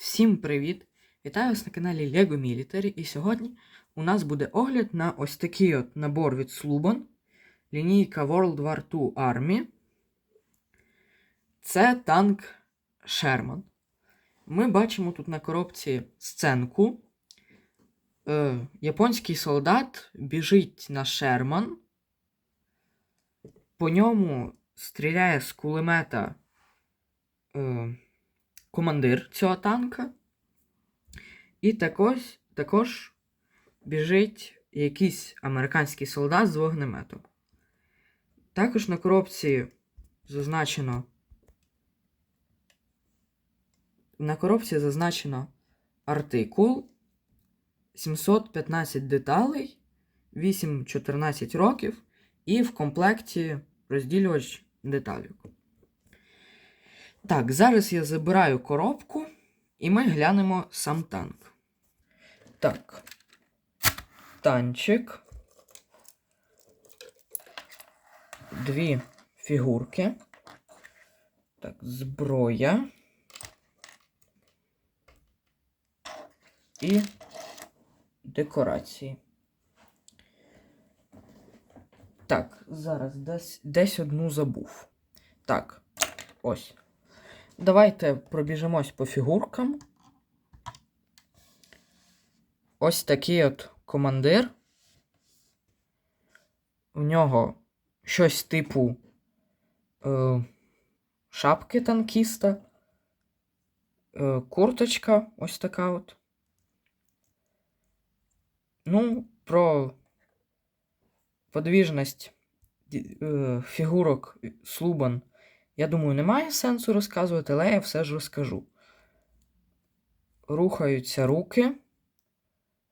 Всім привіт! Вітаю вас на каналі LEGO Military і сьогодні у нас буде огляд на ось такий от набор від Sluban. Лінійка World War II Army. Це танк Sherman. Ми бачимо тут на коробці сценку. Е, японський солдат біжить на Шерман. По ньому стріляє з кулемета. Е, командир цього танка. І також, також біжить якийсь американський солдат з вогнеметом. Також на коробці зазначено. На коробці зазначено артикул 715 деталей, 8-14 років, і в комплекті розділювач деталюк. Так, зараз я забираю коробку, і ми глянемо сам танк. Так. Танчик. Дві фігурки. Так, зброя. І декорації. Так, зараз десь, десь одну забув. Так, ось. Давайте пробіжимось по фігуркам. Ось такий от командир. У нього щось типу е, шапки танкіста. Е, курточка ось така от. Ну, про подвіжність е, фігурок Слубан я думаю, немає сенсу розказувати, але я все ж розкажу. Рухаються руки,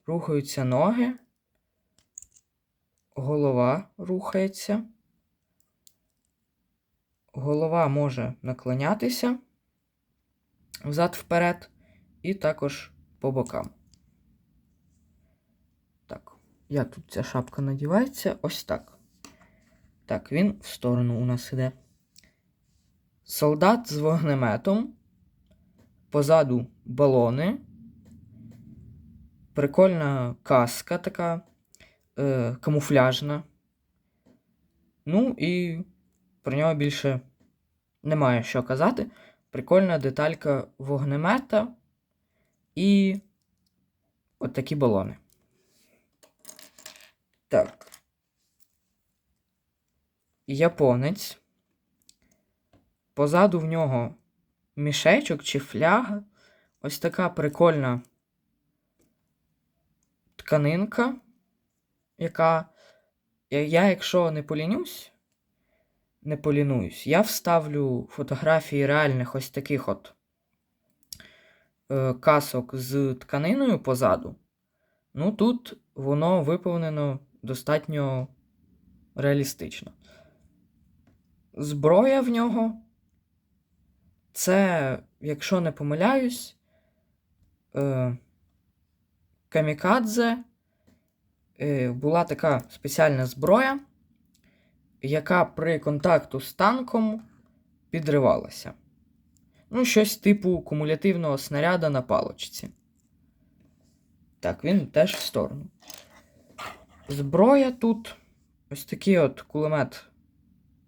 рухаються ноги, голова рухається. Голова може наклонятися взад вперед, і також по бокам. Так, як тут ця шапка надівається? Ось так. Так, він в сторону у нас іде. Солдат з вогнеметом. Позаду балони. Прикольна каска така е, камуфляжна. Ну і про нього більше немає що казати. Прикольна деталька вогнемета і от такі балони. Так. Японець. Позаду в нього мішечок чи фляга. Ось така прикольна тканинка, яка. Я, якщо не полінюсь, не полінуюсь, я вставлю фотографії реальних ось таких от е, касок з тканиною позаду. Ну, тут воно виповнено достатньо реалістично. Зброя в нього. Це, якщо не помиляюсь, е, Камікадзе е, була така спеціальна зброя, яка при контакту з танком підривалася. Ну, щось типу кумулятивного снаряда на палочці. Так, він теж в сторону. Зброя тут ось такий от кулемет,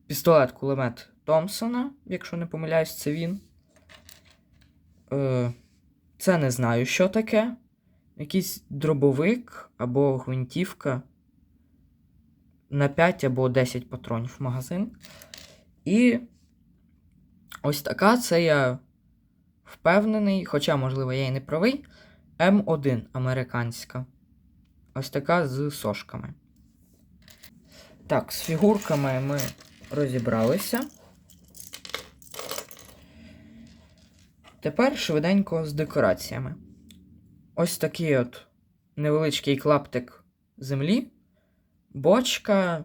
пістолет-кулемет Томпсона, якщо не помиляюсь, це він. Е, Це не знаю, що таке. Якийсь дробовик або гвинтівка на 5 або 10 патронів в магазин. І ось така це я впевнений, хоча, можливо, я і не правий. М1 американська. Ось така з сошками. Так, з фігурками ми розібралися. Тепер швиденько з декораціями. Ось такий от невеличкий клаптик землі, бочка,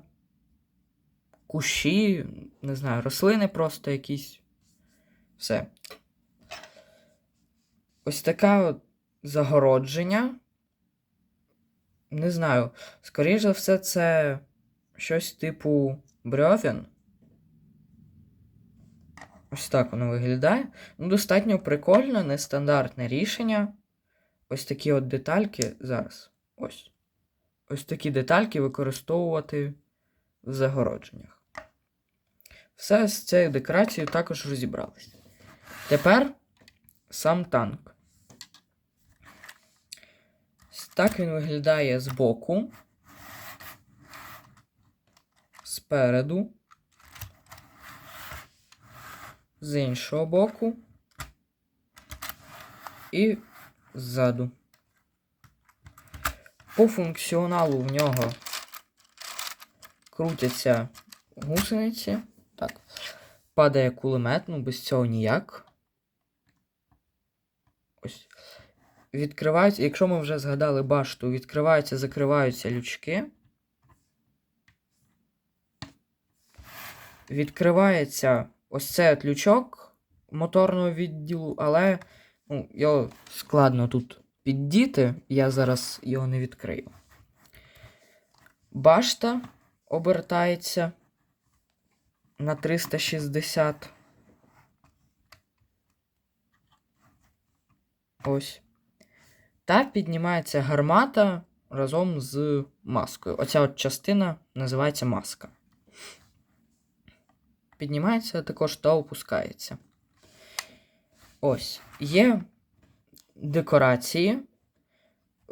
кущі, не знаю, рослини просто якісь. Все. Ось таке от загородження. Не знаю, скоріше за все, це щось типу брьовін. Ось так воно виглядає. Ну, достатньо прикольне, нестандартне рішення. Ось такі от детальки зараз. Ось. Ось такі детальки використовувати в загородженнях. Все з цією декорацією також розібралися. Тепер сам танк. Так він виглядає збоку, спереду, з іншого боку і ззаду. По функціоналу в нього крутяться гусениці. Так. Падає кулемет, ну без цього ніяк. Ось. Відкриваються, якщо ми вже згадали башту, відкриваються, закриваються лючки. Відкривається ось цей от лючок моторного відділу, але ну, його складно тут піддіти, я зараз його не відкрию. Башта обертається на 360. Ось. Та піднімається гармата разом з маскою. Оця от частина називається маска. Піднімається також та опускається. Ось. Є декорації.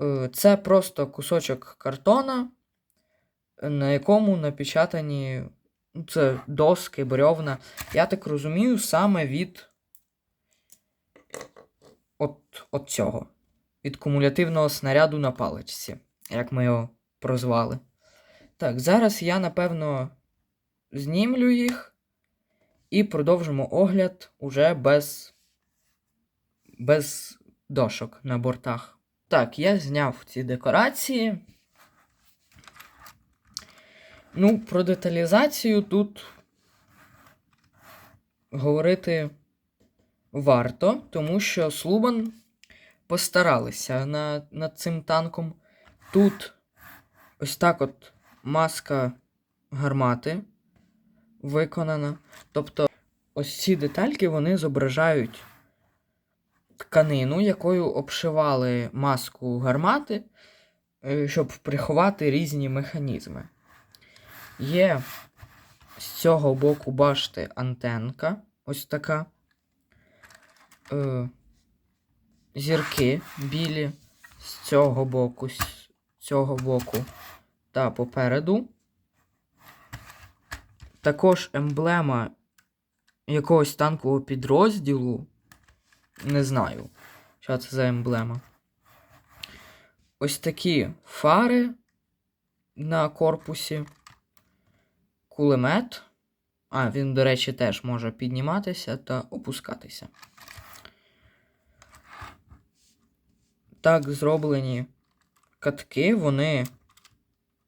Е, Це просто кусочок картона, на якому напечатані ну, це доски, брьовна. Я так розумію, саме від от, от цього. Від кумулятивного снаряду на паличці, як ми його прозвали. Так, зараз я, напевно, знімлю їх і продовжимо огляд уже без, без дошок на бортах. Так, я зняв ці декорації. Ну, про деталізацію тут говорити варто, тому що Слубан постаралися на, над цим танком. Тут ось так от маска гармати виконана. Тобто, ось ці детальки вони зображають тканину, якою обшивали маску гармати, е, щоб приховати різні механізми. Є з цього боку башти антенка, ось така. Е, зірки білі з цього боку, з цього боку та попереду. Також емблема якогось танкового підрозділу. Не знаю, що це за емблема. Ось такі фари на корпусі. Кулемет. А, він, до речі, теж може підніматися та опускатися. Так зроблені катки, вони.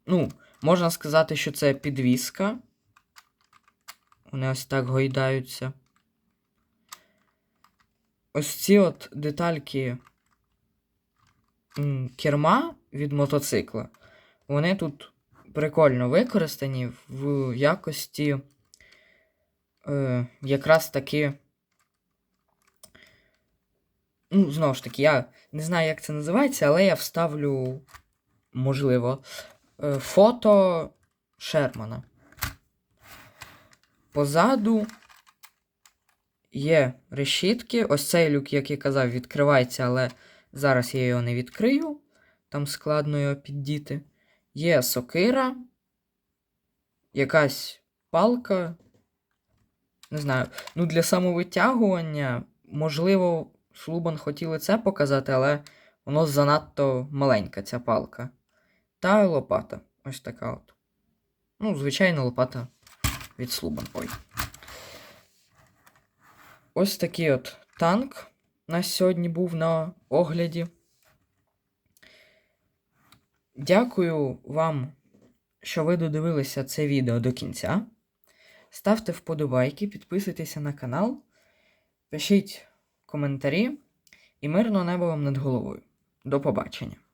Ну, можна сказати, що це підвіска. Вони ось так гойдаються. Ось ці от детальки керма від мотоцикла. Вони тут прикольно використані в якості е, якраз таки. Ну, знову ж таки, я не знаю, як це називається, але я вставлю, можливо, е, фото Шермана. Позаду є решітки. Ось цей люк, як я казав, відкривається, але зараз я його не відкрию. Там складно його піддіти. Є сокира, якась палка. Не знаю. Ну, для самовитягування, можливо, Слубан хотіли це показати, але воно занадто маленька, ця палка. Та лопата. Ось така от. Ну, звичайна лопата від Слубан. Ой. Ось такий от танк у нас сьогодні був на огляді. Дякую вам, що ви додивилися це відео до кінця. Ставте вподобайки, підписуйтеся на канал, пишіть коментарі і мирного неба вам над головою. До побачення!